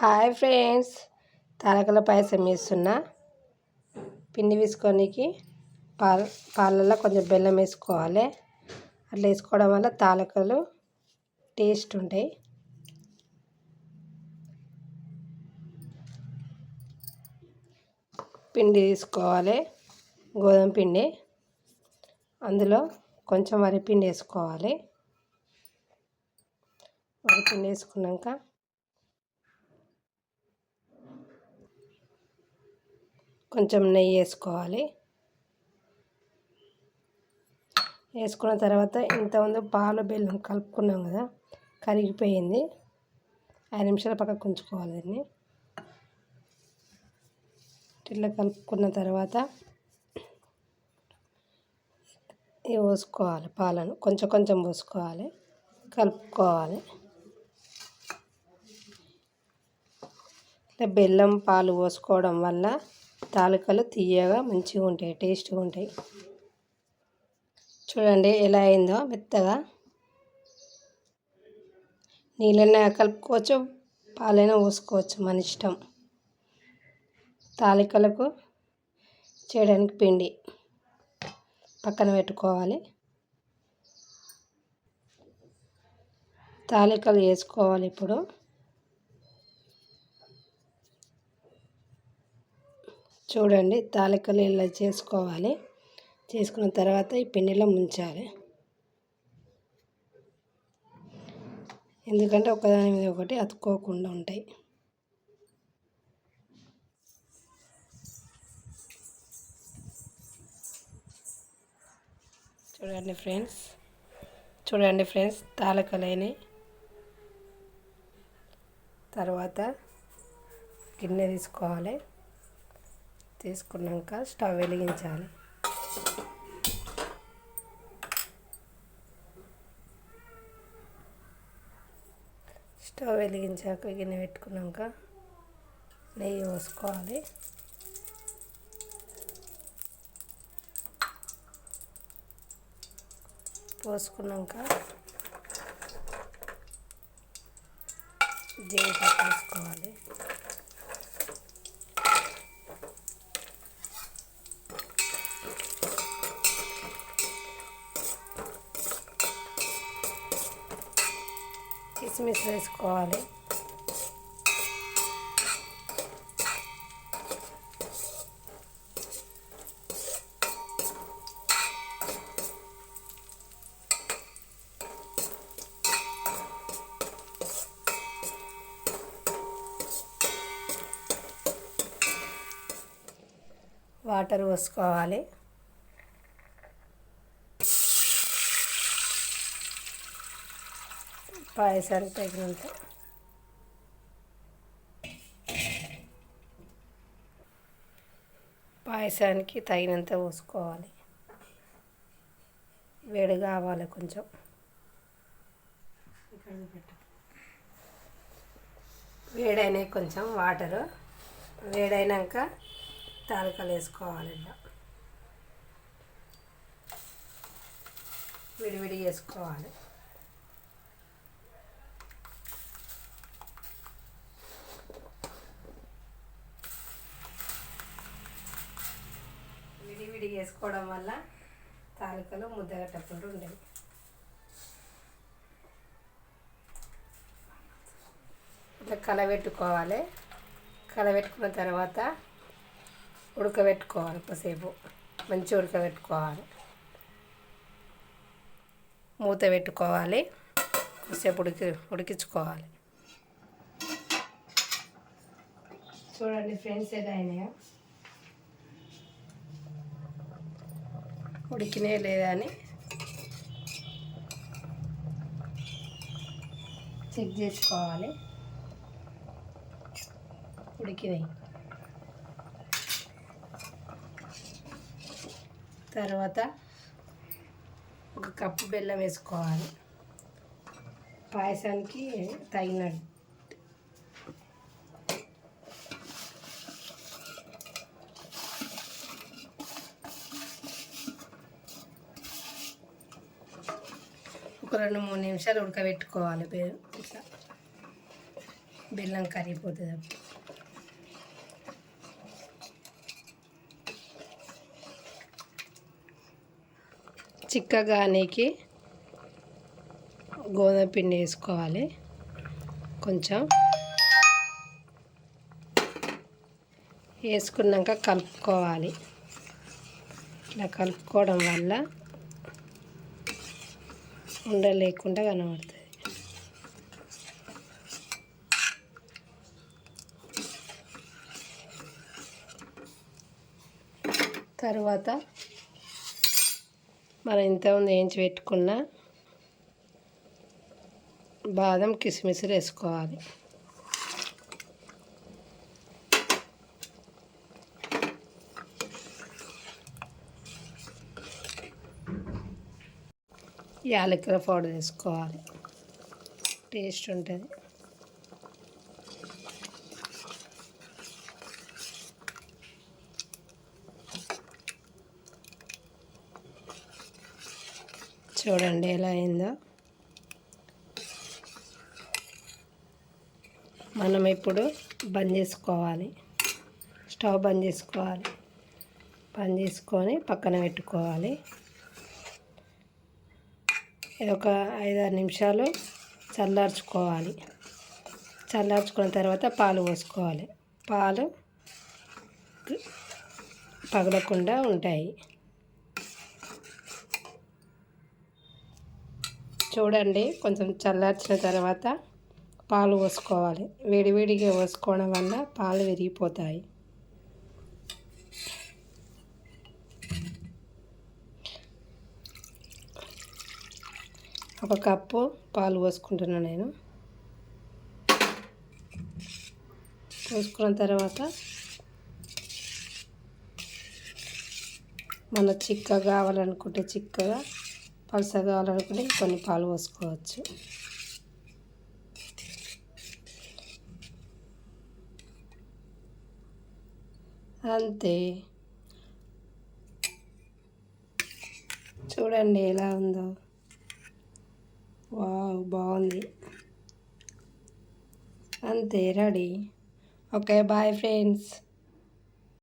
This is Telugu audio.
Hi friends. తారకల పాయసం వేస్తున్నా పిండి వేసుకోనికి పాల పాలల్లో కొంచెం బెల్లం వేసుకోవాలి. అట్లా వేసుకోవడం వల్ల తాలకలు టేస్ట్ ఉంటాయి. పిండి తీసుకోవాలి గోధుమ పిండి. అందులో కొంచెం వరిపిండి వేసుకోవాలి. వరిపిండి వేసుకున్నాక కొంచెం నెయ్యి వేసుకోవాలి. వేసుకున్న తర్వాత ఇంతకుముందు పాలు బెల్లం కలుపుకున్నాం కదా కరిగిపోయింది. ఐదు నిమిషాల పక్కకు ఉంచుకోవాలి దీన్ని. ఇట్లా కలుపుకున్న తర్వాత ఇవి పోసుకోవాలి పాలను. కొంచెం కొంచెం పోసుకోవాలి. కలుపుకోవాలి. ఇట్లా బెల్లం పాలు పోసుకోవడం వల్ల తాలూకాలు తీయగా మంచిగా ఉంటాయి టేస్ట్గా ఉంటాయి. చూడండి ఎలా అయిందో మెత్తగా. నీళ్ళైనా కలుపుకోవచ్చు పాలైనా పోసుకోవచ్చు మన ఇష్టం. తాలికలకు చేయడానికి పిండి పక్కన పెట్టుకోవాలి. తాలికలు వేసుకోవాలి ఇప్పుడు. చూడండి తాలికలు ఇలా చేసుకోవాలి. చేసుకున్న తర్వాత ఈ పిండిలో ముంచాలి. ఎందుకంటే ఒకదాని మీద ఒకటి అతుక్కోకుండా ఉంటాయి. చూడండి ఫ్రెండ్స్. చూడండి ఫ్రెండ్స్ తాలకలైనవి తర్వాత గిన్నె తీసుకోవాలి. తీసుకున్నాక స్టవ్ వెలిగించాలి. స్టవ్ వెలిగించాక గిన్నె పెట్టుకున్నాక నెయ్యి పోసుకోవాలి. పోసుకున్నాక జీడిపప్పు వేసుకోవాలి కిస్మిస్ వేసుకోవాలి. వాటర్ పోసుకోవాలి. పాయసానికి తగినంత పాయసానికి తగినంత పోసుకోవాలి. వేడి కావాలి కొంచెం. వేడైనాయి కొంచెం వాటరు. వేడైనాక తాలికలు వేసుకోవాలి ఇలా విడివిడి వేసుకోవాలి వేసుకోవడం వల్ల తాలికలు ముద్దగట్టకుండా ఉండేవి ఇట్లా కలబెట్టుకోవాలి. కలబెట్టుకున్న తర్వాత ఉడకబెట్టుకోవాలి కొద్దిసేపు. మంచిగా ఉడకబెట్టుకోవాలి. మూత పెట్టుకోవాలి. కొద్దిసేపు ఉడికి ఉడికించుకోవాలి. చూడండి ఫ్రెండ్స్ ఎలా అయినాయో. ఉడికినే లేదా అని చెక్ చేసుకోవాలి. ఉడికినాయి. తర్వాత ఒక కప్పు బెల్లం వేసుకోవాలి. పాయసానికి తగినట్టు. ఒక రెండు మూడు నిమిషాలు ఉడకబెట్టుకోవాలి ఇట్లా. బెల్లం కరిగిపోతుంది అప్పుడు. చిక్కగా నీకి గోధుమ పిండి వేసుకోవాలి. కొంచెం వేసుకున్నాక కలుపుకోవాలి. ఇట్లా కలుపుకోవడం వల్ల ఉండలేకుండా కనబడుతుంది. తర్వాత మనం ఇంతకుముందు వేయించి పెట్టుకున్న బాదం కిస్మిస్లు వేసుకోవాలి. యాలకుల పౌడర్ వేసుకోవాలి. టేస్ట్ ఉంటుంది. చూడండి ఎలా అయిందో. మనం ఇప్పుడు బంద్ చేసుకోవాలి. స్టవ్ బంద్ చేసుకోవాలి. బంద్ చేసుకొని పక్కన పెట్టుకోవాలి. ఇది ఒక ఐదారు నిమిషాలు చల్లార్చుకోవాలి. చల్లార్చుకున్న తర్వాత పాలు పోసుకోవాలి. పాలు పగలకుండా ఉంటాయి. చూడండి కొంచెం చల్లార్చిన తర్వాత పాలు పోసుకోవాలి. వేడివేడిగా పోసుకోవడం వల్ల పాలు విరిగిపోతాయి. ఒక కప్పు పాలు పోసుకుంటున్నాను నేను. పోసుకున్న తర్వాత మన చిక్కగా కావాలనుకుంటే చిక్కగా పలస కావాలనుకుంటే కొన్ని పాలు పోసుకోవచ్చు. అంతే. చూడండి ఎలా ఉందో. వావ్ బాగుంది అంతే రెడీ ఓకే బాయ్ ఫ్రెండ్స్